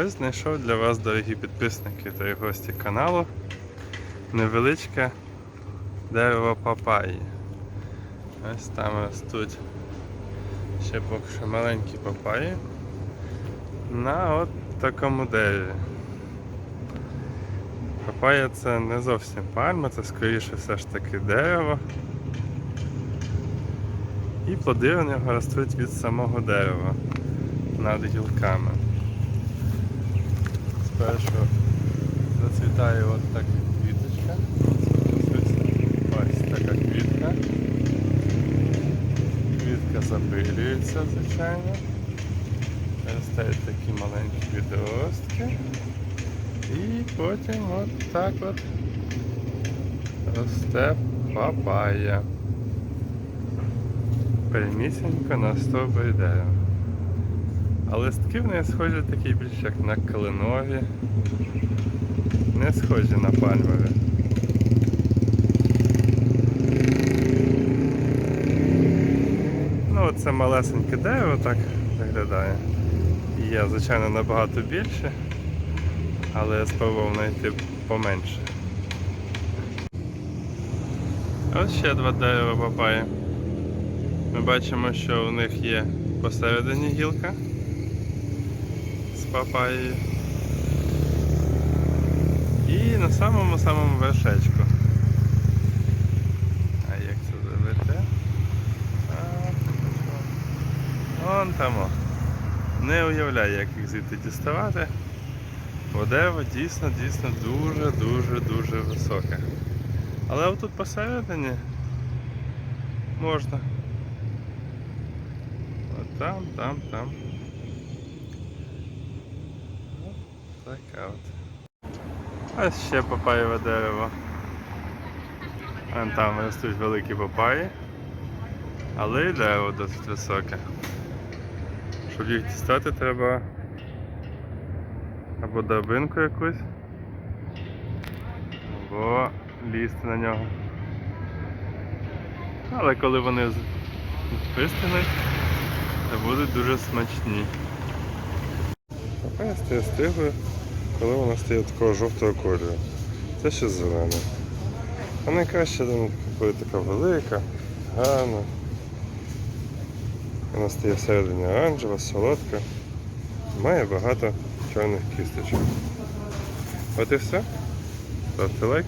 Ось знайшов для вас, дорогі підписники та гості каналу, невеличке дерево папаї. Ось там ростуть ще поки що маленькі папаї на от такому дереві. Папая це не зовсім пальма, це скоріше все ж таки дерево. І плоди у нього ростуть від самого дерева над гілками. Спершу зацвітає от така квіточка. Ось така квітка. Квітка запилюється, звичайно. Ростають такі маленькі відростки. І потім от так от росте папая. Прямісінько на стовбурі дерева. А листки в неї схожі такі більш як на кленові, не схожі на пальмові. Ну, це малесеньке дерево так виглядає. Є, звичайно, набагато більше, але я спробував знайти поменше. Ось ще два дерева папаї. Ми бачимо, що у них є посередині гілка з. І на самому самому вершечку. А як це зробити? Вон там. Не уявляю, як їх звідти діставати. Бо дійсно, дійсно дуже, дуже, дуже високе. Але отут посередині можна. От там, там, там. От така от. Ось ще папаєве дерево. Вон там ростуть великі папаї. Але і дерево досить високе. Щоб їх дістати, треба або драбинку якусь, або лізти на нього. Але коли вони вистинуть, то будуть дуже смачні. Папая стиглою, коли вона стає такого жовтого кольору. Це ще зелена. А найкраще коли така велика, гарна. Вона стає всередині оранжева, солодка. Має багато чорних кісточок. От і все. Ставте лайк.